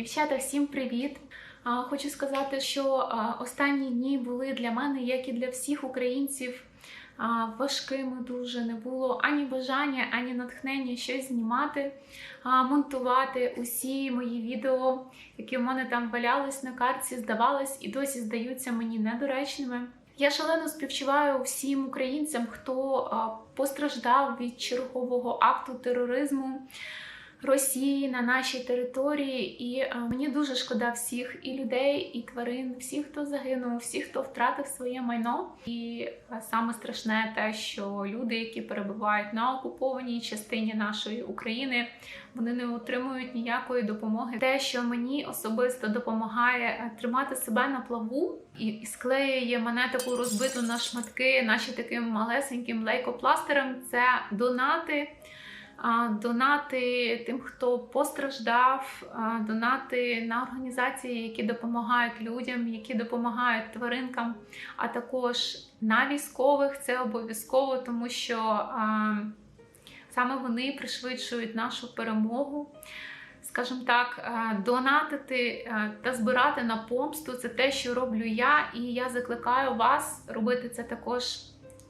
Дівчата, всім привіт! Хочу сказати, що останні дні були для мене, як і для всіх українців, важкими дуже не було ані бажання, ані натхнення щось знімати, монтувати усі мої відео, які в мене там валялись на картці, здавались і досі здаються мені недоречними. Я шалено співчуваю всім українцям, хто постраждав від чергового акту тероризму. Росії на нашій території, і е, мені дуже шкода всіх і людей, і тварин, всіх, хто загинув, всіх, хто втратив своє майно. І е, саме страшне те, що люди, які перебувають на окупованій частині нашої України, вони не отримують ніякої допомоги. Те, що мені особисто допомагає е, тримати себе на плаву і, склеює мене таку розбиту на шматки, наче таким малесеньким лейкопластирем, це донати. Донати тим, хто постраждав, донати на організації, які допомагають людям, які допомагають тваринкам, а також на військових це обов'язково, тому що саме вони пришвидшують нашу перемогу. Скажімо так, донатити та збирати на помсту це те, що роблю я, і я закликаю вас робити це також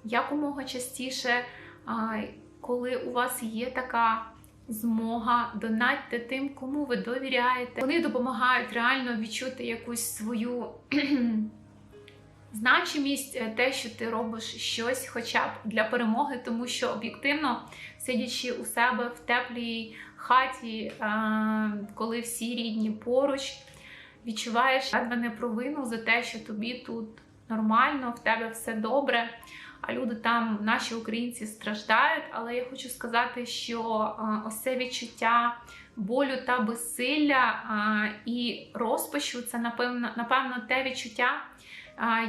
якомога частіше. Коли у вас є така змога, донатьте тим, кому ви довіряєте. Вони допомагають реально відчути якусь свою значимість, е, те, що ти робиш щось, хоча б для перемоги, тому що об'єктивно, сидячи у себе в теплій хаті, коли всі рідні поруч, відчуваєш мене провину за те, що тобі тут нормально, в тебе все добре а люди там, наші українці, страждають. Але я хочу сказати, що ось це відчуття болю та безсилля і розпачу це напевно, напевно те відчуття.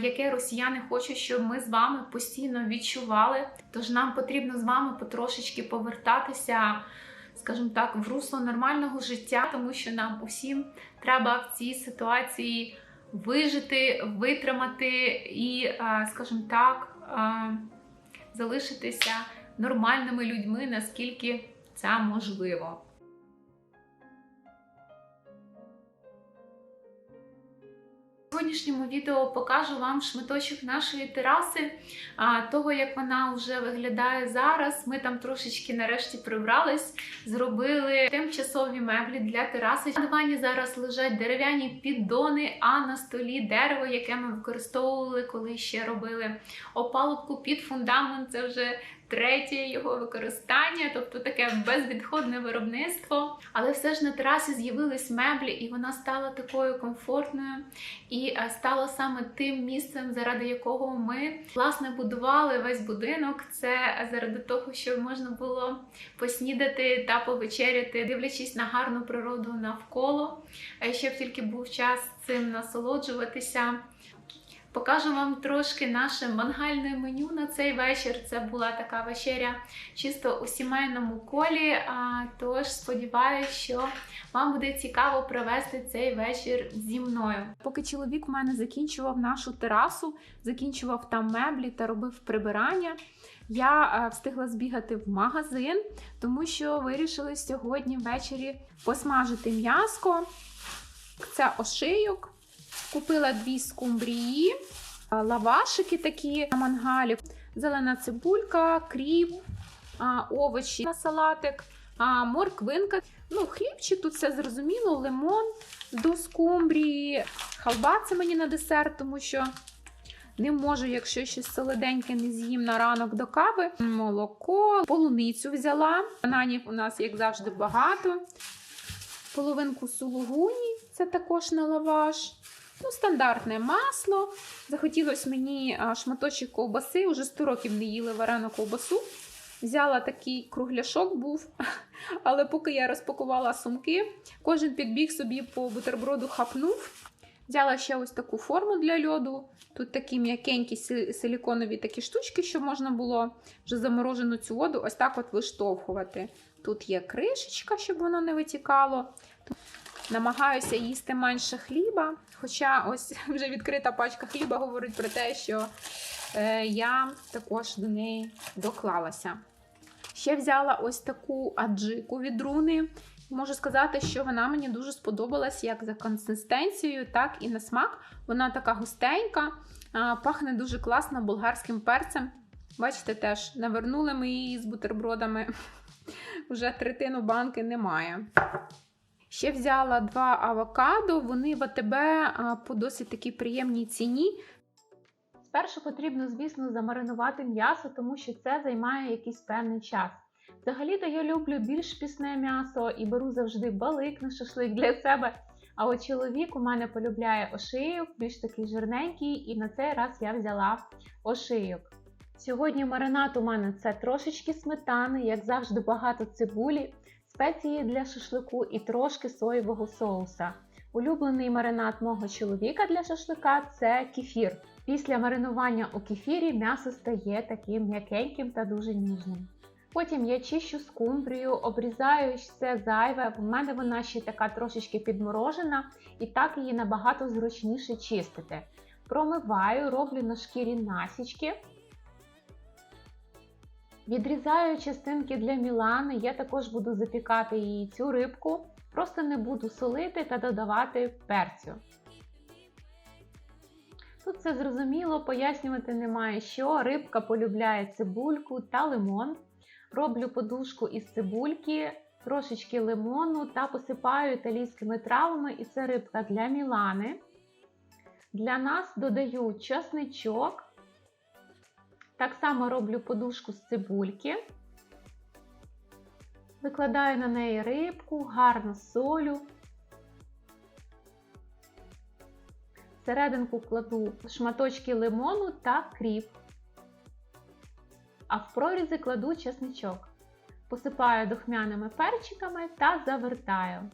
Яке росіяни хочуть, щоб ми з вами постійно відчували. Тож нам потрібно з вами потрошечки повертатися, скажімо так, в русло нормального життя, тому що нам усім треба в цій ситуації вижити, витримати і, скажімо так, залишитися нормальними людьми, наскільки це можливо. Сьогоднішньому відео покажу вам шматочок нашої тераси, того, як вона вже виглядає зараз. Ми там трошечки нарешті прибрались, зробили тимчасові меблі для тераси. На дивані зараз лежать дерев'яні піддони, а на столі дерево, яке ми використовували, коли ще робили опалубку під фундамент. Це вже третє його використання, тобто таке безвідходне виробництво. Але все ж на терасі з'явились меблі, і вона стала такою комфортною і е, стала саме тим місцем, заради якого ми власне будували весь будинок. Це заради того, щоб можна було поснідати та повечеряти, дивлячись на гарну природу навколо, е, щоб тільки був час цим насолоджуватися. Покажу вам трошки наше мангальне меню на цей вечір. Це була така вечеря чисто у сімейному колі. А, Тож сподіваюся, що вам буде цікаво провести цей вечір зі мною. Поки чоловік у мене закінчував нашу терасу, закінчував там меблі та робив прибирання. Я встигла збігати в магазин, тому що вирішили сьогодні ввечері посмажити м'яско. Це ошийок. Купила дві скумбрії, лавашики такі на мангалі, зелена цибулька, кріп, овочі на салатик, морквинка. Ну, Хлібчик, тут все зрозуміло, лимон до скумбрії, халба це мені на десерт, тому що не можу, якщо щось солоденьке не з'їм на ранок до кави. Молоко, полуницю взяла. Бананів у нас, як завжди, багато. Половинку сулугуні, це також на лаваш. Ну, Стандартне масло. Захотілося мені шматочок ковбаси, вже 100 років не їли варену ковбасу. Взяла такий кругляшок був, але поки я розпакувала сумки, кожен підбіг собі по бутерброду хапнув. Взяла ще ось таку форму для льоду. Тут такі м'якенькі силіконові такі штучки, щоб можна було вже заморожену цю воду ось так от виштовхувати. Тут є кришечка, щоб воно не витікало. Намагаюся їсти менше хліба. Хоча ось вже відкрита пачка хліба говорить про те, що е, я також до неї доклалася. Ще взяла ось таку аджику від руни. Можу сказати, що вона мені дуже сподобалась як за консистенцією, так і на смак. Вона така густенька, пахне дуже класно болгарським перцем. Бачите, теж навернули ми її з бутербродами. Вже третину банки немає. Ще взяла два авокадо, вони в АТБ по досить такій приємній ціні. Спершу потрібно, звісно, замаринувати м'ясо, тому що це займає якийсь певний час. Взагалі-то я люблю більш пісне м'ясо і беру завжди балик на шашлик для себе. А от чоловік у мене полюбляє ошийок, більш такий жирненький, і на цей раз я взяла ошийок. Сьогодні маринад у мене це трошечки сметани, як завжди, багато цибулі, спеції для шашлику і трошки соєвого соуса. Улюблений маринад мого чоловіка для шашлика це кефір. Після маринування у кефірі м'ясо стає таким м'якеньким та дуже ніжним. Потім я чищу скумбрію, обрізаю все зайве. В мене вона ще така трошечки підморожена, і так її набагато зручніше чистити. Промиваю, роблю на шкірі насічки. Відрізаю частинки для Мілани, я також буду запікати її цю рибку, просто не буду солити та додавати перцю. Тут все зрозуміло, пояснювати немає що. Рибка полюбляє цибульку та лимон. Роблю подушку із цибульки, трошечки лимону та посипаю італійськими травами, і це рибка для Мілани. Для нас додаю чесничок. Так само роблю подушку з цибульки. Викладаю на неї рибку, гарно солю. Всерединку кладу шматочки лимону та кріп. А в прорізи кладу чесничок. Посипаю духмяними перчиками та завертаю.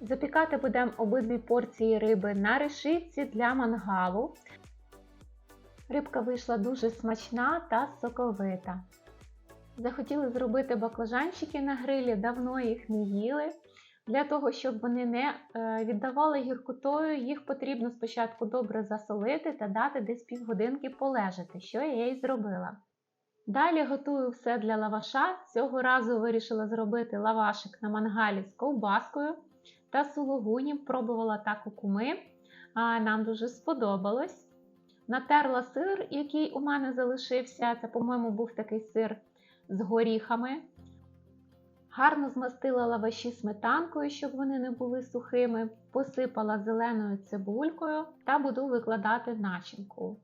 Запікати будемо обидві порції риби на решітці для мангалу. Рибка вийшла дуже смачна та соковита. Захотіли зробити баклажанчики на грилі, давно їх не їли. Для того, щоб вони не віддавали гіркотою, їх потрібно спочатку добре засолити та дати десь півгодинки полежати, що я і зробила. Далі готую все для лаваша. Цього разу вирішила зробити лавашик на мангалі з ковбаскою та сулугунім. Пробувала так у куми, а нам дуже сподобалось. Натерла сир, який у мене залишився. Це, по-моєму, був такий сир з горіхами. Гарно змастила лаваші сметанкою, щоб вони не були сухими, посипала зеленою цибулькою та буду викладати начинку.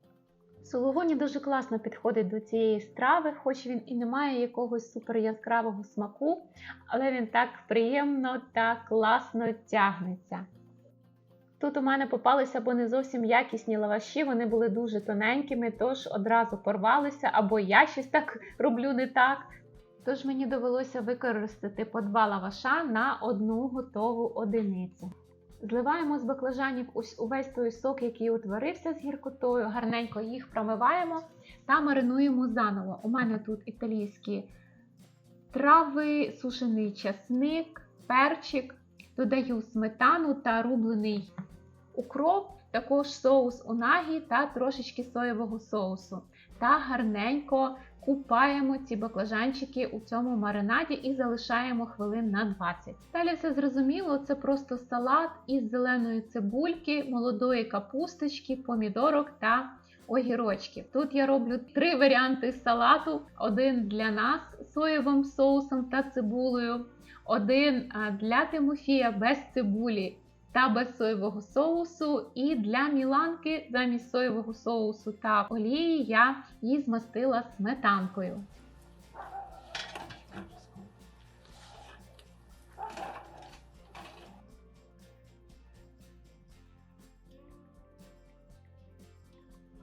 Сулугуні дуже класно підходить до цієї страви, хоч він і не має якогось супер яскравого смаку, але він так приємно та класно тягнеться. Тут у мене попалися або не зовсім якісні лаваші, вони були дуже тоненькими, тож одразу порвалися, або я щось так роблю не так. Тож мені довелося використати по два лаваша на одну готову одиницю. Зливаємо з баклажанів увесь той сок, який утворився з гіркотою, гарненько їх промиваємо та маринуємо заново. У мене тут італійські трави, сушений часник, перчик, додаю сметану та рублений укроп, також соус унагі та трошечки соєвого соусу. Та гарненько купаємо ці баклажанчики у цьому маринаді і залишаємо хвилин на 20. Далі все зрозуміло, це просто салат із зеленої цибульки, молодої капусточки, помідорок та огірочків. Тут я роблю три варіанти салату: один для нас соєвим соусом та цибулею, один для Тимофія без цибулі та без соєвого соусу. І для міланки замість соєвого соусу та олії я її змастила сметанкою.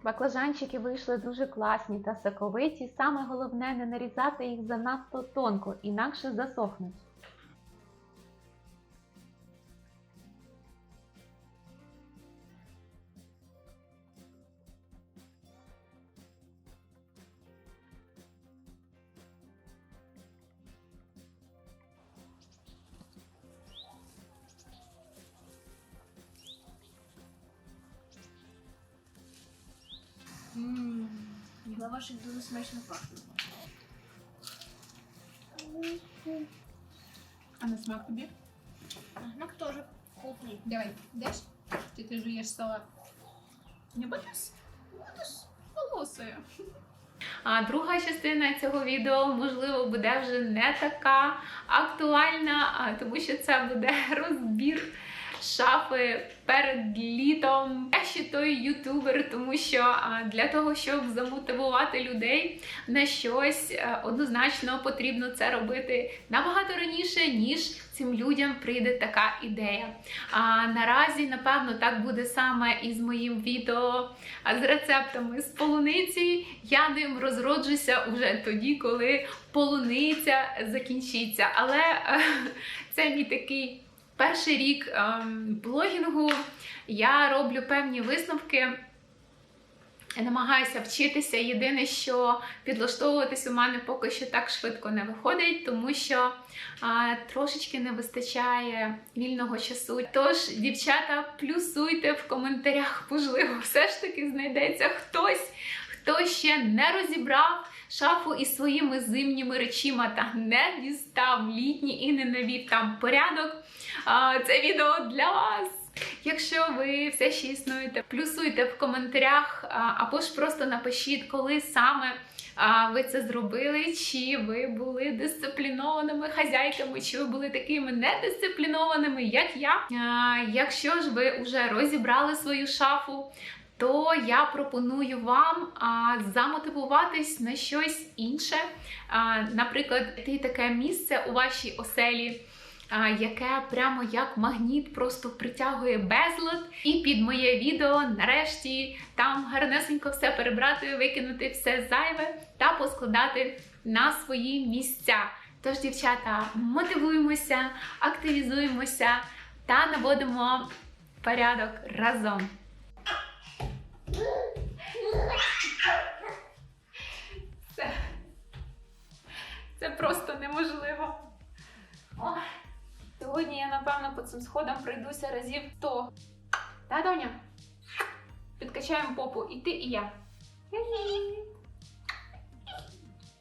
Баклажанчики вийшли дуже класні та соковиті. Саме головне не нарізати їх занадто тонко, інакше засохнуть. також дуже смачно пахне. А на смак тобі? На смак теж вкусний. Давай, даш? Чи ти жуєш салат? Не будеш? Будеш волосою. А друга частина цього відео, можливо, буде вже не така актуальна, тому що це буде розбір шафи перед літом. Я ще той ютубер, тому що для того, щоб замотивувати людей на щось, е, однозначно потрібно це робити набагато раніше, ніж цим людям прийде така ідея. А наразі, напевно, так буде саме і з моїм відео з рецептами з полуниці. Я ним розроджуся уже тоді, коли полуниця закінчиться. Але е, це мій такий перший рік ем, блогінгу. Я роблю певні висновки. Намагаюся вчитися. Єдине, що підлаштовуватись у мене поки що так швидко не виходить, тому що а, трошечки не вистачає вільного часу. Тож, дівчата, плюсуйте в коментарях, можливо, все ж таки знайдеться хтось, хто ще не розібрав шафу із своїми зимніми речима та не дістав літні і не навів там порядок. Це відео для вас. Якщо ви все ще існуєте, плюсуйте в коментарях, або ж просто напишіть, коли саме ви це зробили, чи ви були дисциплінованими хазяйками, чи ви були такими недисциплінованими, як я. Якщо ж ви вже розібрали свою шафу, то я пропоную вам а, замотивуватись на щось інше. А, наприклад, знайти таке місце у вашій оселі. Яке прямо як магніт просто притягує безлад, і під моє відео нарешті там гарнесенько все перебрати, викинути все зайве та поскладати на свої місця. Тож, дівчата, мотивуємося, активізуємося та наводимо порядок разом. Це, це просто неможливо. Ой, сьогодні я, напевно, по цим сходам пройдуся разів 100. Та, доня? Підкачаємо попу і ти, і я.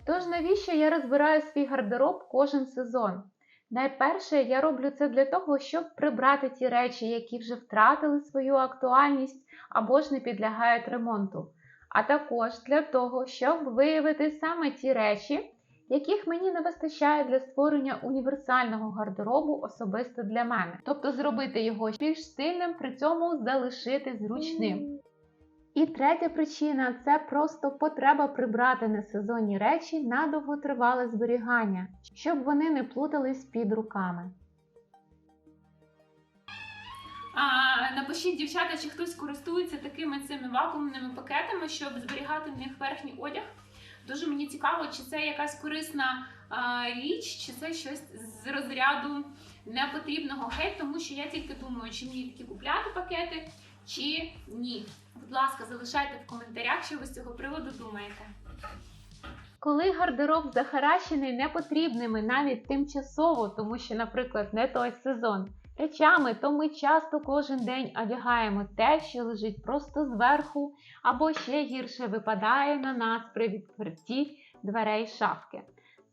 Тож навіщо я розбираю свій гардероб кожен сезон? Найперше, я роблю це для того, щоб прибрати ті речі, які вже втратили свою актуальність або ж не підлягають ремонту. А також для того, щоб виявити саме ті речі, яких мені не вистачає для створення універсального гардеробу особисто для мене. Тобто зробити його більш стильним, при цьому залишити зручним. І третя причина це просто потреба прибрати несезонні речі на довготривале зберігання, щоб вони не плутались під руками. А, напишіть, дівчата, чи хтось користується такими цими вакуумними пакетами, щоб зберігати в них верхній одяг. Дуже мені цікаво, чи це якась корисна а, річ, чи це щось з розряду непотрібного геть, тому що я тільки думаю, чи мені такі купляти пакети, чи ні. Будь ласка, залишайте в коментарях, що ви з цього приводу думаєте. Коли гардероб захаращений непотрібними навіть тимчасово, тому що, наприклад, не той сезон, речами, то ми часто кожен день одягаємо те, що лежить просто зверху, або ще гірше випадає на нас при відкритті дверей шафки.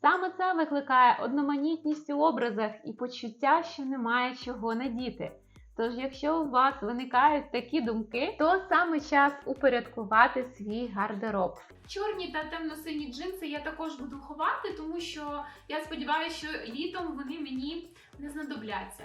Саме це викликає одноманітність у образах і почуття, що немає чого надіти. Тож, якщо у вас виникають такі думки, то саме час упорядкувати свій гардероб. Чорні та темно-сині джинси я також буду ховати, тому що я сподіваюся, що літом вони мені не знадобляться.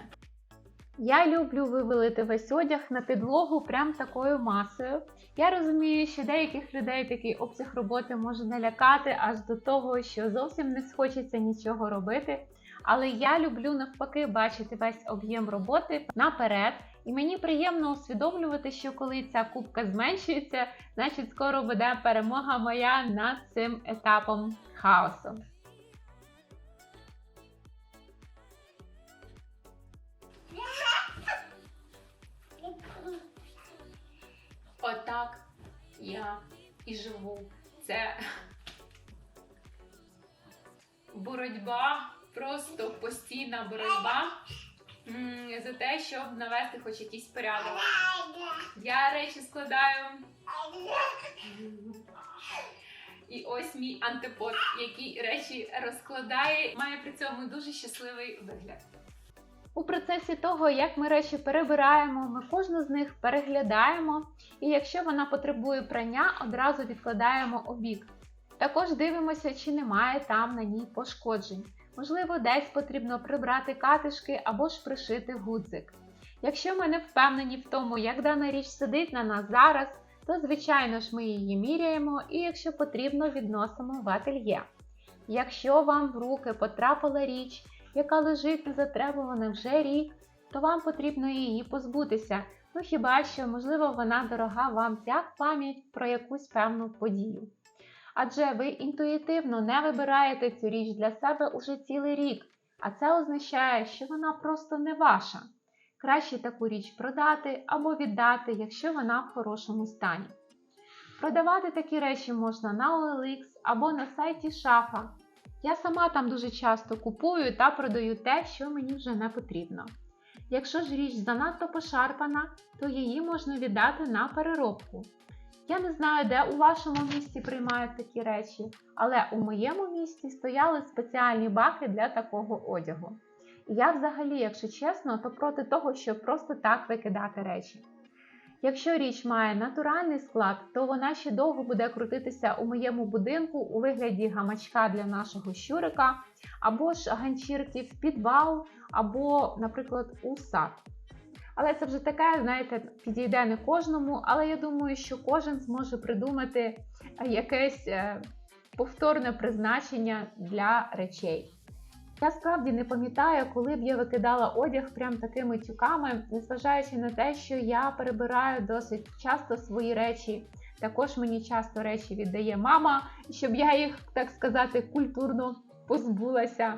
Я люблю вивелити весь одяг на підлогу прям такою масою. Я розумію, що деяких людей такий обсяг роботи може налякати аж до того, що зовсім не схочеться нічого робити. Але я люблю навпаки бачити весь об'єм роботи наперед, і мені приємно усвідомлювати, що коли ця кубка зменшується, значить скоро буде перемога моя над цим етапом хаосу. Отак я і живу. Це боротьба, просто постійна боротьба за те, щоб навести хоч якийсь порядок. Я речі складаю. І ось мій антипод, який речі розкладає, має при цьому дуже щасливий вигляд. У процесі того, як ми речі перебираємо, ми кожну з них переглядаємо, і якщо вона потребує прання, одразу відкладаємо у бік. Також дивимося, чи немає там на ній пошкоджень. Можливо, десь потрібно прибрати катишки або ж пришити гудзик. Якщо ми не впевнені в тому, як дана річ сидить на нас зараз, то звичайно ж ми її міряємо і, якщо потрібно, відносимо в ательє. Якщо вам в руки потрапила річ, яка лежить незатребувана вже рік, то вам потрібно її позбутися. Ну хіба що, можливо, вона дорога вам як пам'ять про якусь певну подію. Адже ви інтуїтивно не вибираєте цю річ для себе уже цілий рік, а це означає, що вона просто не ваша. Краще таку річ продати або віддати, якщо вона в хорошому стані. Продавати такі речі можна на OLX або на сайті Шафа. Я сама там дуже часто купую та продаю те, що мені вже не потрібно. Якщо ж річ занадто пошарпана, то її можна віддати на переробку. Я не знаю, де у вашому місті приймають такі речі, але у моєму місті стояли спеціальні баки для такого одягу. І я взагалі, якщо чесно, то проти того, щоб просто так викидати речі. Якщо річ має натуральний склад, то вона ще довго буде крутитися у моєму будинку у вигляді гамачка для нашого щурика, або ж ганчірки в підвал, або, наприклад, у сад. Але це вже таке, знаєте, підійде не кожному, але я думаю, що кожен зможе придумати якесь е, повторне призначення для речей. Я справді не пам'ятаю, коли б я викидала одяг прям такими тюками, незважаючи на те, що я перебираю досить часто свої речі. Також мені часто речі віддає мама, щоб я їх, так сказати, культурно позбулася.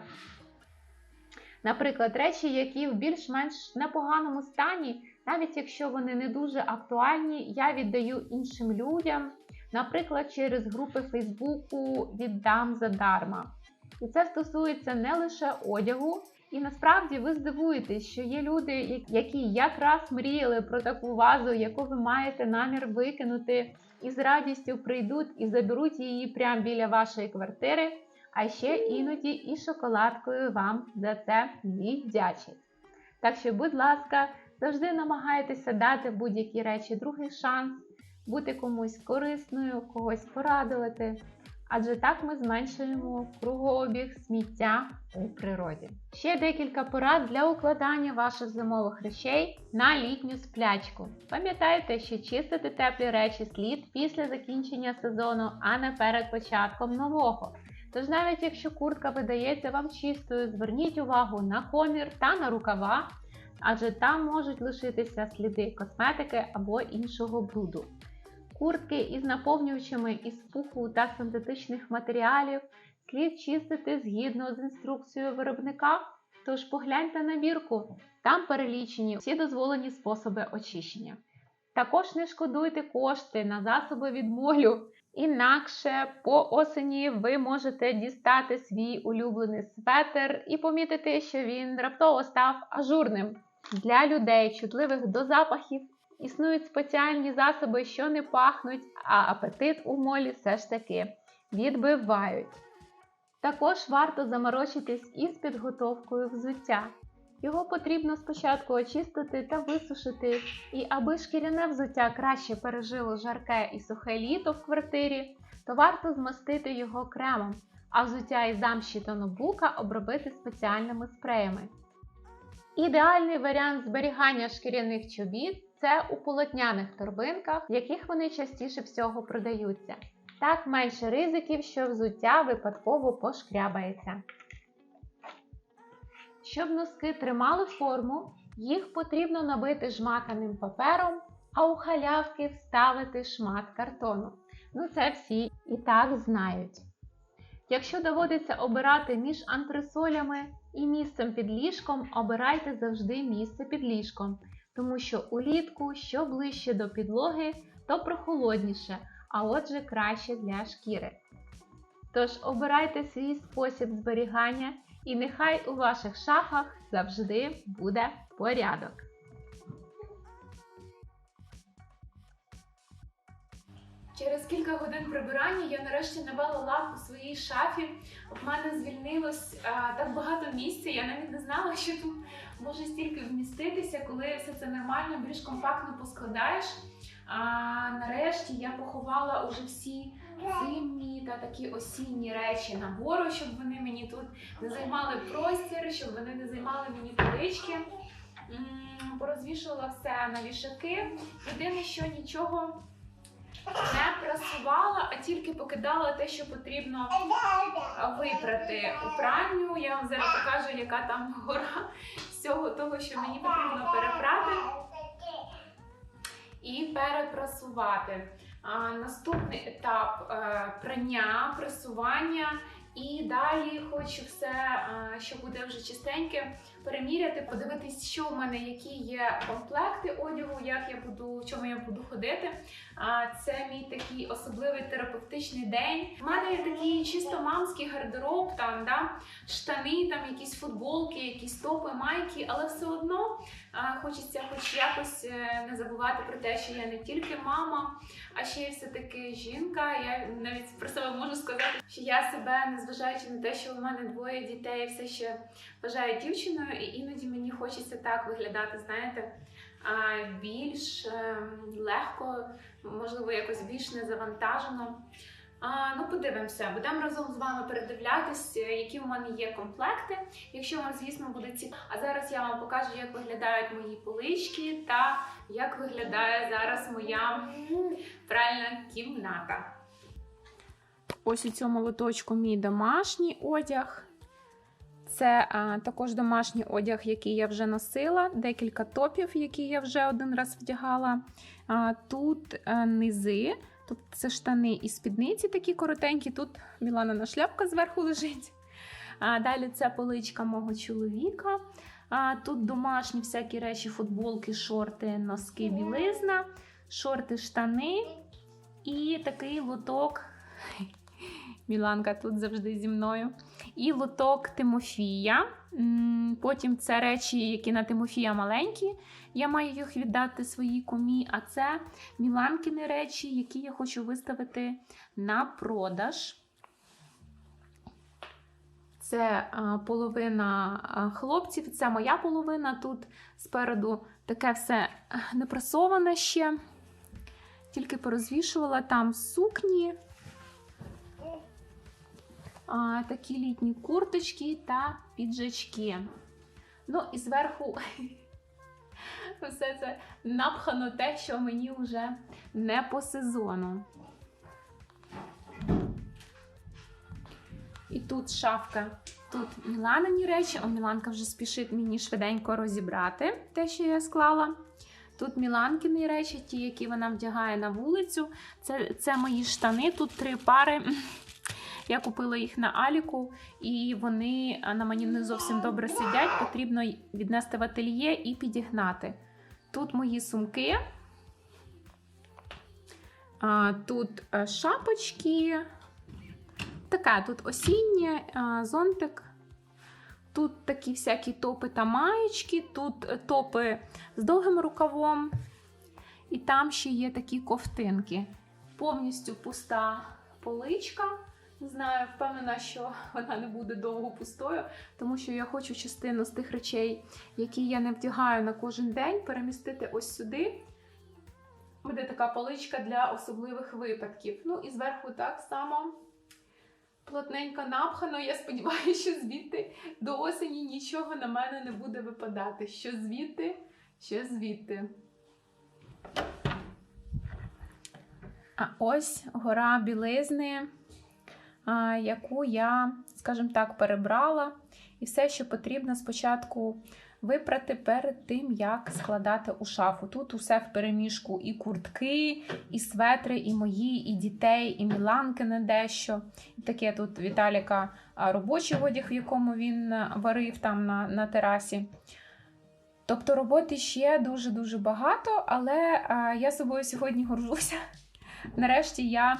Наприклад, речі, які в більш-менш непоганому стані, навіть якщо вони не дуже актуальні, я віддаю іншим людям, наприклад, через групи Фейсбуку віддам задарма. І це стосується не лише одягу. І насправді ви здивуєтесь, що є люди, які якраз мріяли про таку вазу, яку ви маєте намір викинути, і з радістю прийдуть і заберуть її прямо біля вашої квартири, а ще іноді і шоколадкою вам за це віддячать. Так що, будь ласка, завжди намагайтеся дати будь-які речі другий шанс, бути комусь корисною, когось порадувати адже так ми зменшуємо кругообіг сміття у природі. Ще декілька порад для укладання ваших зимових речей на літню сплячку. Пам'ятайте, що чистити теплі речі слід після закінчення сезону, а не перед початком нового. Тож навіть якщо куртка видається вам чистою, зверніть увагу на комір та на рукава, адже там можуть лишитися сліди косметики або іншого бруду. Куртки із наповнювачами із пуху та синтетичних матеріалів слід чистити згідно з інструкцією виробника. Тож погляньте на бірку, там перелічені всі дозволені способи очищення. Також не шкодуйте кошти на засоби від молю. Інакше по осені ви можете дістати свій улюблений светер і помітити, що він раптово став ажурним. Для людей, чутливих до запахів, Існують спеціальні засоби, що не пахнуть, а апетит у молі все ж таки відбивають. Також варто заморочитись із підготовкою взуття. Його потрібно спочатку очистити та висушити, і аби шкіряне взуття краще пережило жарке і сухе літо в квартирі, то варто змастити його кремом, а взуття із замші та нобука обробити спеціальними спреями. Ідеальний варіант зберігання шкіряних чобіт це у полотняних торбинках, в яких вони частіше всього продаються. Так менше ризиків, що взуття випадково пошкрябається. Щоб носки тримали форму, їх потрібно набити жмаканим папером, а у халявки вставити шмат картону. Ну це всі і так знають. Якщо доводиться обирати між антресолями і місцем під ліжком, обирайте завжди місце під ліжком, тому що улітку, що ближче до підлоги, то прохолодніше, а отже краще для шкіри. Тож обирайте свій спосіб зберігання і нехай у ваших шафах завжди буде порядок. Через кілька годин прибирання я нарешті навела лад у своїй шафі. В мене звільнилось а, так багато місця. Я навіть не знала, що тут може стільки вміститися, коли все це нормально, більш компактно поскладаєш. А, нарешті я поховала уже всі зимні та такі осінні речі нагору, щоб вони мені тут не займали простір, щоб вони не займали мені полички. Порозвішувала все на вішаки. Єдине, що нічого не прасувала, а тільки покидала те, що потрібно випрати у пральню. Я вам зараз покажу, яка там гора всього того, що мені потрібно перепрати і перепрасувати. Наступний етап е, прання, пресування. І далі хочу все, е, що буде вже чистеньке, переміряти, подивитись, що в мене, які є комплекти одягу, як я буду, в чому я буду ходити. А, Це мій такий особливий терапевтичний день. У мене є такий чисто мамський гардероб, там да, штани, там якісь футболки, якісь топи, майки, але все одно хочеться, хоч якось е, не забувати про те, що я не тільки мама, а ще й все таки жінка. Я навіть про себе можу сказати, що я себе, незважаючи на те, що у мене двоє дітей, все ще вважаю дівчиною, і іноді мені хочеться так виглядати, знаєте, більш ем, легко, можливо, якось більш незавантажено. Ну, подивимося, будемо разом з вами передивлятись, е, які у мене є комплекти. Якщо вам, звісно, буде цікаво. А зараз я вам покажу, як виглядають мої полички та як виглядає зараз моя пральна кімната. Ось у цьому лоточку мій домашній одяг. Це а, також домашній одяг, який я вже носила, декілька топів, які я вже один раз вдягала. А, тут а, низи, тобто це штани і спідниці такі коротенькі. Тут Мілана шляпка зверху лежить. А, далі це поличка мого чоловіка. А, тут домашні всякі речі, футболки, шорти, носки, білизна, шорти, штани і такий лоток. Міланка тут завжди зі мною. І лоток Тимофія. Потім це речі, які на Тимофія маленькі. Я маю їх віддати своїй кумі. А це Міланкіни речі, які я хочу виставити на продаж. Це половина хлопців, це моя половина. Тут спереду таке все не прасоване ще. Тільки порозвішувала там сукні, такі літні курточки та піджачки. Ну і зверху все це напхано те, що мені вже не по сезону. І тут шафка. Тут Міланині речі. О, Міланка вже спішить мені швиденько розібрати те, що я склала. Тут Міланкіні речі, ті, які вона вдягає на вулицю. Це, це мої штани. Тут три пари. Я купила їх на Аліку, і вони на мені не зовсім добре сидять. Потрібно віднести в ательє і підігнати. Тут мої сумки. Тут е, шапочки. Така тут осіннє, зонтик. Тут такі всякі топи та маєчки, тут е, топи з довгим рукавом. І там ще є такі ковтинки. Повністю пуста поличка. Не знаю, впевнена, що вона не буде довго пустою, тому що я хочу частину з тих речей, які я не вдягаю на кожен день, перемістити ось сюди. Буде така поличка для особливих випадків. Ну і зверху так само плотненько напхано. Я сподіваюся, що звідти до осені нічого на мене не буде випадати. Що звідти, що звідти. А ось гора білизни, яку я, скажімо так, перебрала. І все, що потрібно спочатку випрати перед тим, як складати у шафу. Тут усе в переміжку: і куртки, і светри, і мої, і дітей, і Міланки не дещо. І таке тут Віталіка робочий одяг, в якому він варив там на, на терасі. Тобто роботи ще дуже-дуже багато, але я собою сьогодні горжуся. Нарешті я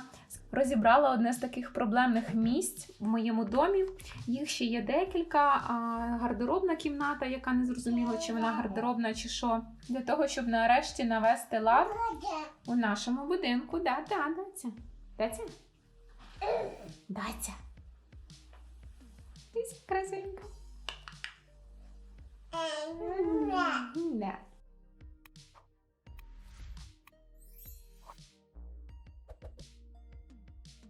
розібрала одне з таких проблемних місць в моєму домі. Їх ще є декілька. Гардеробна кімната, яка не зрозуміла, чи вона гардеробна, чи що. Для того, щоб нарешті навести лад у нашому будинку. Да, да, даця. Даця? Даця. Ти красивенька.